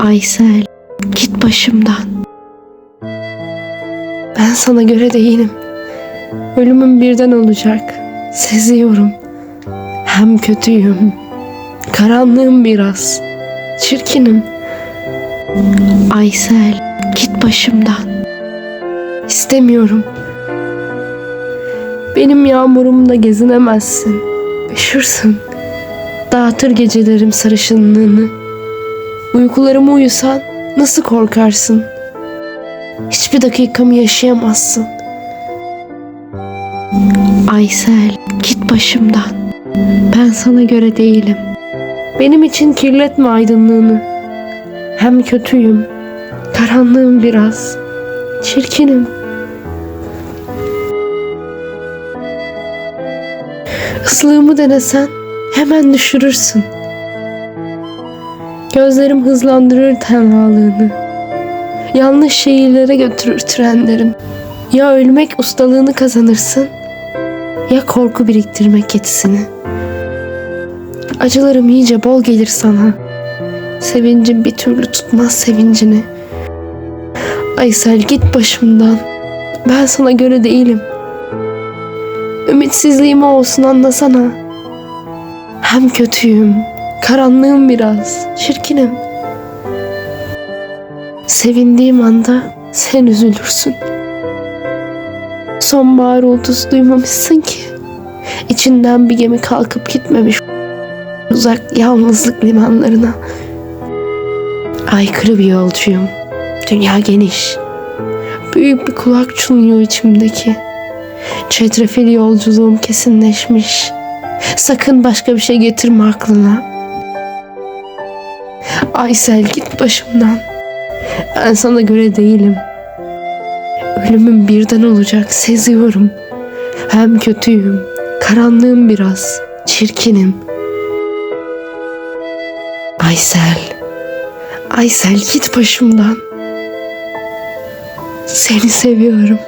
Aysel, git başımdan. Ben sana göre değilim. Ölümüm birden olacak. Seziyorum. Hem kötüyüm. Karanlığım biraz. Çirkinim. Aysel, git başımdan. İstemiyorum. Benim yağmurumda gezinemezsin. Üşürsün. Dağıtır gecelerim sarışınlığını. Uykularımı uyusan nasıl korkarsın? Hiçbir dakikamı yaşayamazsın. Aysel, git başımdan. Ben sana göre değilim. Benim için kirletme aydınlığını. Hem kötüyüm, karanlığım biraz, çirkinim. Islığımı denesen hemen düşürürsün. Gözlerim hızlandırır tenhalığını. Yanlış şehirlere götürür trenlerim. Ya ölmek ustalığını kazanırsın ya korku biriktirmek yetisini. Acılarım iyice bol gelir sana. Sevincim bir türlü tutmaz sevincini. Aysel git başımdan. Ben sana göre değilim. Ümitsizliğime olsun anlasana. Hem kötüyüm, karanlığım biraz, çirkinim. Sevindiğim anda sen üzülürsün. Sonbahar ultusu duymamışsın ki. İçinden bir gemi kalkıp gitmemiş uzak yalnızlık limanlarına. Aykırı bir yolcuyum. Dünya geniş. Büyük bir kulak çınlıyor içimdeki. Çetrefil yolculuğum kesinleşmiş. Sakın başka bir şey getirme aklına. Aysel git başımdan. Ben sana göre değilim. Ölümüm birden olacak seziyorum. Hem kötüyüm, karanlığım biraz, çirkinim. Aysel, Aysel git başımdan. Seni seviyorum.